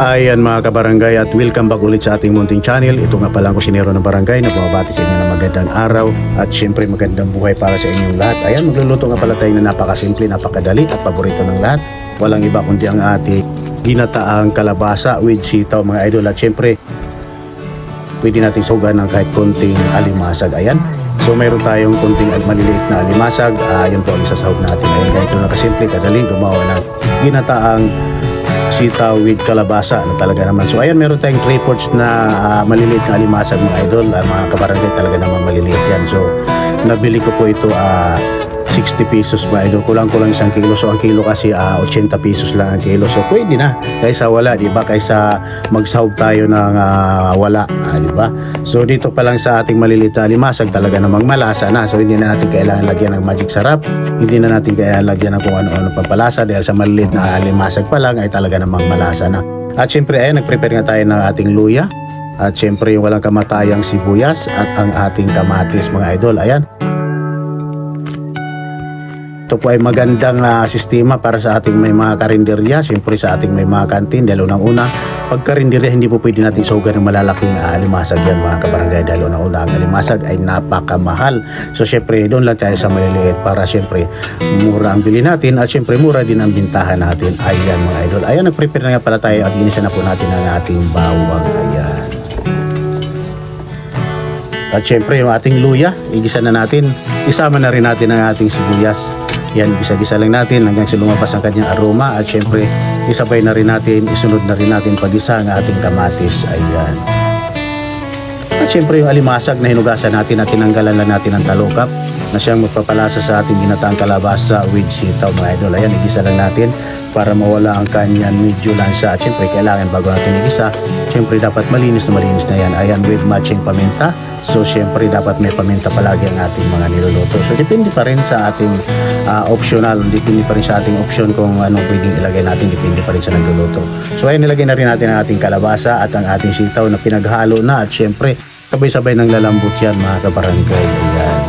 Ayan mga kabarangay at welcome back ulit sa ating munting channel. Ito nga pala ang kusinero ng barangay na bumabati sa inyo ng magandang araw at syempre magandang buhay para sa inyong lahat. Ayan magluluto nga pala tayo na napakasimple, napakadali at paborito ng lahat. Walang iba kundi ang ating ginataang kalabasa with sitaw mga idol at syempre pwede nating sugan ng kahit konting alimasag. Ayan. So mayroon tayong konting al- maliliit na alimasag. Ah, yun po ang isasahog natin. Ayan, ganito na kasimple, kadali, gumawa ng ginataang sitaw with kalabasa na talaga naman. So ayan, meron tayong 3 fourths na ah, maliliit na alimasag mga idol. Ah, mga kabarangay talaga naman maliliit yan. So nabili ko po ito ah 60 pesos mga idol. Kulang-kulang isang kilo. So ang kilo kasi ah 80 pesos lang ang kilo. So pwede na. Kaysa wala, di ba? Kaysa magsahog tayo ng ah, wala, ah, di ba? So dito pa lang sa ating maliliit na alimasag talaga namang malasa na. So hindi na natin kailangan lagyan ng magic sarap. Hindi na natin kailangan lagyan ng kung ano-ano pampalasa dahil sa maliliit na alimasag pa lang ay talaga namang malasa na. At syempre ayan, nag-prepare nga tayo ng ating luya. At syempre yung walang kamatayang sibuyas at ang ating kamatis mga idol. Ayan, ito po ay magandang ah, sistema para sa ating may mga karinderya, siyempre sa ating may mga kantin. Dahil unang-una, pag karinderya, hindi po pwede natin sugan ng malalaking ah, alimasag yan mga kabarangay. Dahil unang-una, ang alimasag ay napakamahal. So siyempre, doon lang tayo sa maliliit para siyempre mura ang bili natin at siyempre mura din ang bintahan natin. Ayan mga idol. Ayan, nag-prepare na nga pala tayo at ginisa na po natin ang ating bawang. Ayan. At syempre yung ating luya, igisa na natin. Isama na rin natin ang ating sibuyas. Yan, gisa-gisa lang natin hanggang sa lumabas ang kanyang aroma. At syempre, isabay na rin natin, isunod na rin natin pag-isa ang ating kamatis. Ayan. At syempre yung alimasag na hinugasan natin at tinanggalan lang natin ang talukap na siyang magpapalasa sa ating ginataang kalabasa with sitaw mga idol. Ayan, igisa lang natin para mawala ang kanyang medyo lansa. At syempre, kailangan bago natin igisa, syempre dapat malinis na malinis na yan. Ayan, with matching paminta. So, syempre, dapat may paminta palagi ang ating mga niluluto. So, depende pa rin sa ating ah, optional. Depende pa rin sa ating option kung anong pwedeng ilagay natin. Depende pa rin sa nagluluto. So, ayan, nilagay na rin natin ang ating kalabasa at ang ating sitaw na pinaghalo na. At syempre, sabay-sabay ng lalambot yan, mga kabarangay. Ayan.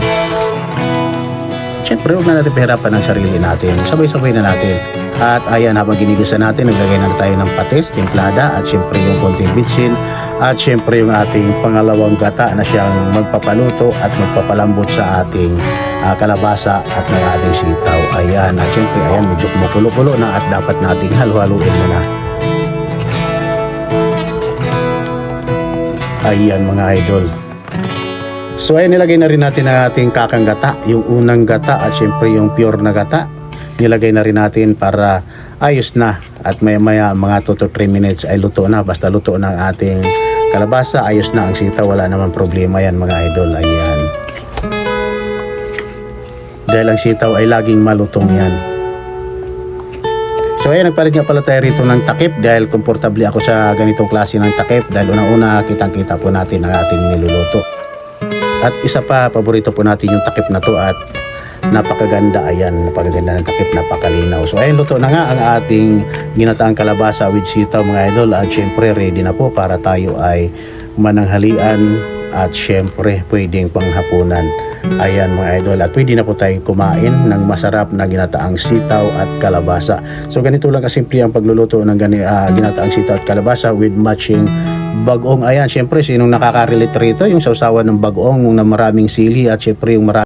Siyempre, huwag na natin pahirapan ang sarili natin. Sabay-sabay na natin. At ayan, habang ginigisa natin, naglagay na tayo ng patis, timplada, at siyempre yung konting bitsin, at siyempre yung ating pangalawang gata na siyang magpapaluto at magpapalambot sa ating ah, kalabasa at ng ating sitaw. Ayan, at siyempre, ayan, medyo kumukulo-kulo na at dapat nating halu-haluin muna. Ayan mga idol. So ay nilagay na rin natin ang ating kakang gata, yung unang gata at syempre yung pure na gata. Nilagay na rin natin para ayos na at maya maya mga 2 to 3 minutes ay luto na. Basta luto na ang ating kalabasa, ayos na ang sitaw, wala naman problema yan mga idol. Ayan. Dahil ang sitaw ay laging malutong yan. So ayan, nagpalit nga pala tayo rito ng takip dahil komportable ako sa ganitong klase ng takip dahil unang-una kitang-kita po natin ang ating niluluto. At isa pa, paborito po natin yung takip na to at napakaganda. Ayan, napakaganda ng takip, napakalinaw. So ayan, luto na nga ang ating ginataang kalabasa with sitaw mga idol. At syempre, ready na po para tayo ay mananghalian at syempre, pwedeng panghapunan. Ayan mga idol at pwede na po tayong kumain ng masarap na ginataang sitaw at kalabasa. So ganito lang kasimple ang pagluluto ng gani, ah, ginataang sitaw at kalabasa with matching bagong. Ayan, syempre sinong nakaka-relate rito yung sausawan ng bagong na maraming sili at syempre yung maraming